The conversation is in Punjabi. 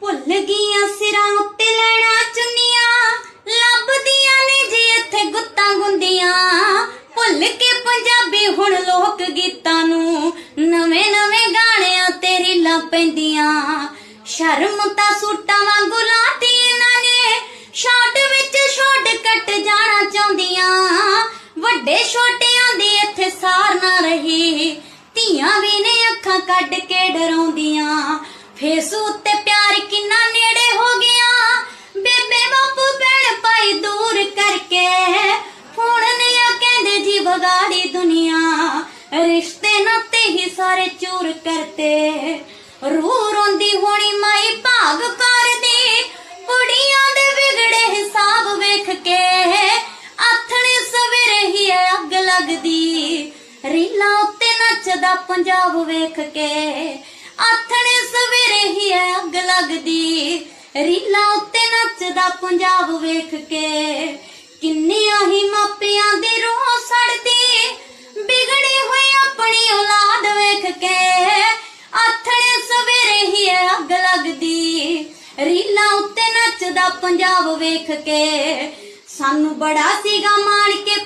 ਭੁੱਲ ਗਈਆਂ ਸਿਰਾਂ ਉੱਤੇ ਲੈਣਾ ਚੁੰਨੀਆਂ। ਲੱਭਦੀਆਂ ਨੇ ਜੀ ਇੱਥੇ ਗੁੱਤਾਂ ਗੁੰਦੀਆਂ। ਭੁੱਲ ਕੇ ਪੰਜਾਬੀ ਹੁਣ ਲੋਕ ਗੀਤਾਂ ਨੂੰ ਨਵੇਂ ਨਵੇਂ ਗਾਣਿਆਂ ਤੇ ਰੀਲਾਂ ਪੈਂਦੀਆਂ। ਸ਼ਰਮ ਤਾਂ ਸੂਟਾਂ ਵਾਂਗੂ ਲਾਤੀ ਇਹਨਾਂ ਨੇ। ਸ਼ਾਰਟ ਵਿੱਚ ਛੋਟ ਕੱਟ ਜਾਣਾ ਚਾਹੁੰਦੀਆਂ। ਵੱਡੇ ਛੋਟਿਆਂ ਦੀ ਇੱਥੇ ਸਾਰ ਨਾ ਰਹੀ। ਧੀਆਂ ਵੀ ਨੇ ਅੱਖਾਂ ਕੱਢ ਕੇ ਡਰਾਉਂਦੀਆਂ। ਫੇਸ ਉੱਤੇ ਕਰਕੇ ਹੁਣ ਆ ਕਹਿੰਦੇ ਜੀ ਬਗਾੜੀ ਦੁਨੀਆ। ਰਿਸ਼ਤੇ ਨਾਤੇ ਹੀ ਸਾਰੇ ਚੂਰ ਕਰਤੇ। ਰੂਹ ਰੋਂਦੀ ਹੋਣੀ ਮਾਈ ਭਾਗ ਕਰਦੀ। ਕੁੜੀਆਂ ਦੇ ਵਿਗੜੇ ਹਿਸਾਬ ਵੇਖ ਕੇ। ਆਥਣੇ ਸਵੇਰੇ ਹੀ ਅੱਗ ਲੱਗਦੀ। ਰੀਲਾਂ ਉੱਤੇ ਨੱਚਦਾ ਪੰਜਾਬ ਵੇਖ ਕੇ। ਆਥਣੇ ਸਵੇਰੇ ਹੀ ਅੱਗ ਲੱਗਦੀ। ਰੀਲਾਂ ਉੱਤੇ ਨੱਚਦਾ ਪੰਜਾਬ ਵੇਖ ਕੇ। ਕਿੰਨੀਆਂ ਹੀ ਮਾਪਿਆਂ ਦੀ ਰੂਹ ਸੜਦੀ। ਵਿਗੜੀ ਹੋਈ ਆਪਣੀ ਔਲਾਦ ਵੇਖ ਕੇ ਆਥਣੇ ਸਵੇਰੇ ਹੀ ਅੱਗ ਲੱਗਦੀ। ਰੀਲਾਂ ਉੱਤੇ ਨੱਚਦਾ ਪੰਜਾਬ ਵੇਖ ਕੇ। ਸਾਨੂੰ ਬੜਾ ਸੀਗਾ ਮਾਣ ਕੇ